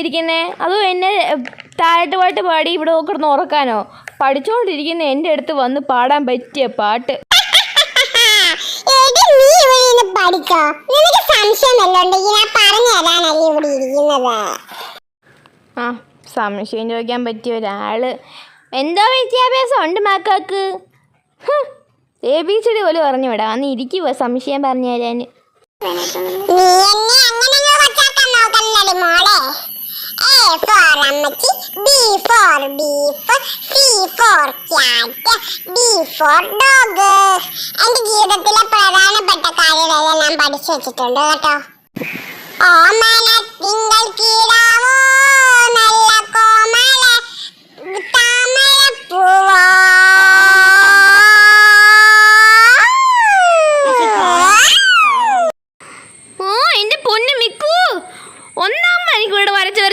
ഇരിക്കുന്നേ അതോ എന്നെ താഴട്ട് പാട്ട് പാടി ഇവിടെ കിടന്ന് ഉറക്കാനോ? പഠിച്ചുകൊണ്ടിരിക്കുന്ന എന്റെ അടുത്ത് വന്ന് പാടാൻ പറ്റിയ പാട്ട്. നീ ഇവിടെ പഠിക്കോ. നിനക്ക് സംശയം ഞാൻ പറഞ്ഞു തരാനല്ലേ ഇവിടെ ഇരിക്കുന്നത്. ആ സംശയം ചോദിക്കാൻ പറ്റിയ ഒരാൾ. എന്തോ വിദ്യാഭ്യാസം ഉണ്ട് മക്കൾക്ക്? എ ബി സി ഡി പോലും പറഞ്ഞു വിടാം അന്ന് ഇരിക്കുവോ സംശയം പറഞ്ഞു തരാൻ നീ ഫോർ അമ്മച്ചി. B for beef C for cat D for dog എന്റെ ജീവിതത്തിലെ പ്രധാനപ്പെട്ട കാര്യങ്ങളെല്ലാം ഞാൻ പഠിച്ചു വെച്ചിട്ടുണ്ട് കേട്ടോ. ഓമന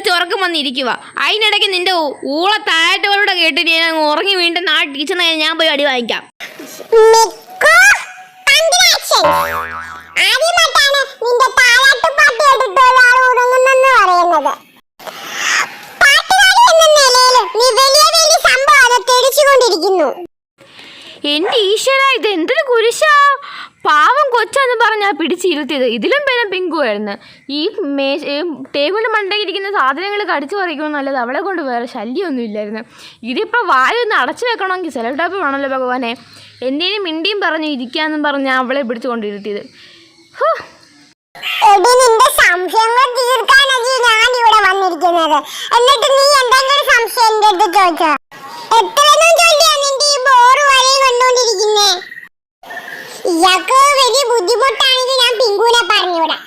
വരച്ച് ഉറക്കം വന്നിരിക്കുക. അതിനിടയ്ക്ക് നിന്റെ ഊള താഴത്തോടെ കേട്ടിട്ട് ഞാൻ ഉറങ്ങി വീണ്ടും ആ ടീച്ചറിനെ ഞാൻ പോയി അടി വാങ്ങിക്കാം. എന്റെ ഈശ്വര ഇത് എന്തൊരു കുരിശാ? പറഞ്ഞാ പിടിച്ചിരുത്തിയത് ഇതിലും ഭേദം പിങ്കു ആയിരുന്നു. ഈ മേശ ടേബിളിന്റെ മണ്ടയിലിരിക്കുന്ന സാധനങ്ങൾ കടിച്ചു പറിക്കുമെന്നല്ലത് അവളെ കൊണ്ട് വേറെ ശല്യമൊന്നും ഇല്ലായിരുന്നു. ഇതിപ്പോൾ വായൊന്ന് അടച്ചു വെക്കണമെങ്കിൽ സെലോ ടാപ്പ് വേണമല്ലോ ഭഗവാനെ. എന്തേലും മിണ്ടിയും പറഞ്ഞു ഇരിക്കാന്നും പറഞ്ഞ് അവളെ പിടിച്ചു കൊണ്ടിരുത്തിയത് സംശയങ്ങൾ ഞാൻ എന്നിട്ട് നീ എന്തെങ്കിലും സംശയം എന്റെ ചോദിച്ചോ? ബുദ്ധിമുട്ടാണെങ്കിൽ ഞാൻ പിങ്കുവിനെ പറഞ്ഞുവിടാം.